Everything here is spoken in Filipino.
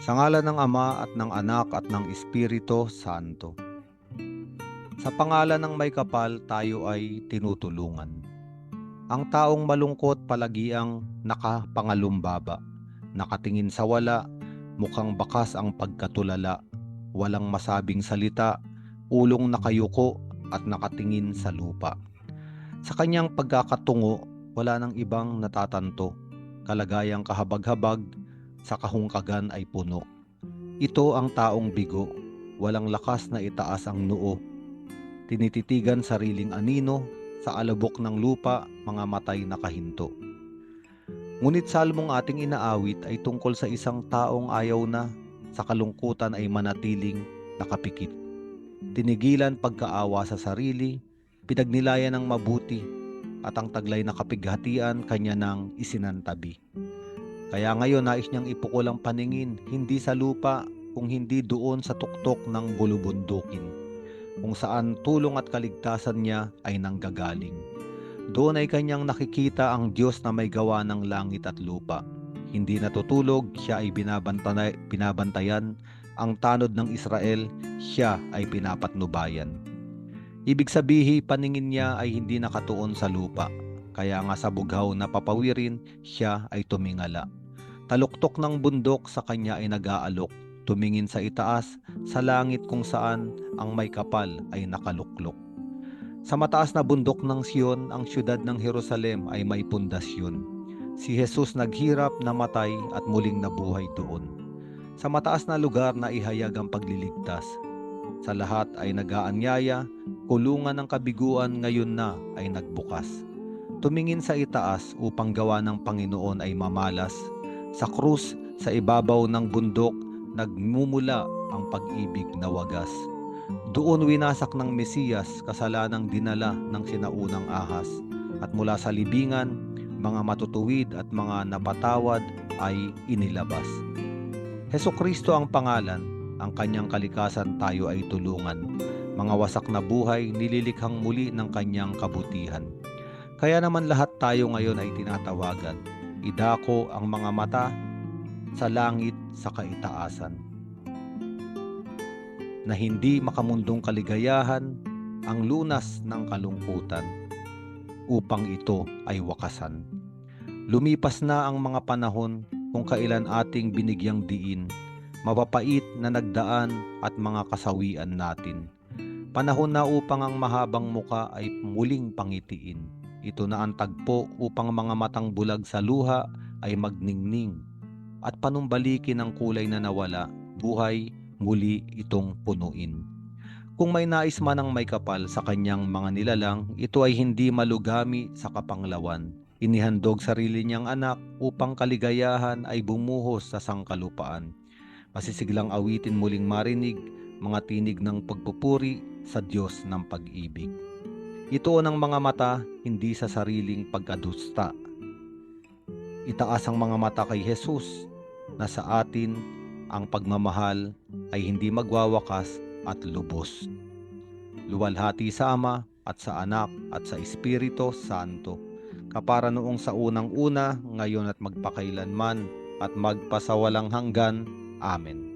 Sa ngalan ng Ama at ng Anak at ng Espiritu Santo. Sa pangalan ng may kapal tayo ay tinutulungan. Ang taong malungkot palagiang nakapangalumbaba, nakatingin sa wala, mukhang bakas ang pagkatulala, walang masabing salita, ulong nakayuko at nakatingin sa lupa. Sa kanyang pagkakatungo, wala nang ibang natatanto, kalagayang kahabag-habag, sa kahungkagan ay puno. Ito ang taong bigo, walang lakas na itaas ang noo. Tinititigan sariling anino, sa alabok ng lupa, mga matay na kahinto. Ngunit salmong ating inaawit ay tungkol sa isang taong ayaw na, sa kalungkutan ay manatiling nakapikit. Tinigilan pagkaawa sa sarili, pinagnilayan ng mabuti, at ang taglay na kapighatian kanya nang isinantabi. Kaya ngayon nais niyang ipukol ang paningin hindi sa lupa kung hindi doon sa tuktok ng bulubundukin kung saan tulong at kaligtasan niya ay nanggagaling. Doon ay kanyang nakikita ang Diyos na may gawa ng langit at lupa. Hindi natutulog, siya ay binabantay, binabantayan. Ang tanod ng Israel, siya ay pinapatnubayan. Ibig sabihin, paningin niya ay hindi nakatuon sa lupa. Kaya nga sa bughaw na papawirin, siya ay tumingala. Taluktok ng bundok sa kanya ay nag-aalok. Tumingin sa itaas, sa langit kung saan ang may kapal ay nakaluklok. Sa mataas na bundok ng Siyon, ang siyudad ng Jerusalem ay may pundasyon. Si Jesus naghirap, namatay at muling nabuhay doon. Sa mataas na lugar na ihayag ang pagliligtas. Sa lahat ay nagaanyaya, kulungan ng kabiguan ngayon na ay nagbukas. Tumingin sa itaas upang gawa ng Panginoon ay mamalas. Sa krus, sa ibabaw ng bundok, nagmumula ang pag-ibig na wagas. Doon winasak ng Mesiyas kasalanang dinala ng sinaunang ahas at mula sa libingan, mga matutuwid at mga napatawad ay inilabas. Heso Kristo ang pangalan, ang kanyang kalikasan tayo ay tulungan. Mga wasak na buhay nililikhang muli ng kanyang kabutihan. Kaya naman lahat tayo ngayon ay tinatawagan. Idako ang mga mata sa langit sa kaitaasan. Na hindi makamundong kaligayahan ang lunas ng kalungkutan upang ito ay wakasan. Lumipas na ang mga panahon kung kailan ating binigyang diin, mapapait na nagdaan at mga kasawian natin. Panahon na upang ang mahabang muka ay muling pangitiin. Ito na ang tagpo upang mga matang bulag sa luha ay magningning at panumbalikin ang kulay na nawala, buhay muli itong punuin. Kung may nais man ang may kapal sa kanyang mga nilalang, ito ay hindi malugami sa kapanglawan. Inihandog sarili niyang anak upang kaligayahan ay bumuhos sa sangkalupaan. Masisiglang awitin muling marinig, mga tinig ng pagpupuri sa Diyos ng pag-ibig. Ito ng mga mata, hindi sa sariling pagkadusta. Itaas ang mga mata kay Jesus na sa atin ang pagmamahal ay hindi magwawakas at lubos. Luwalhati sa Ama at sa Anak at sa Espiritu Santo, kapara noong sa unang una, ngayon at magpakailanman, at magpasawalang hanggan. Amen.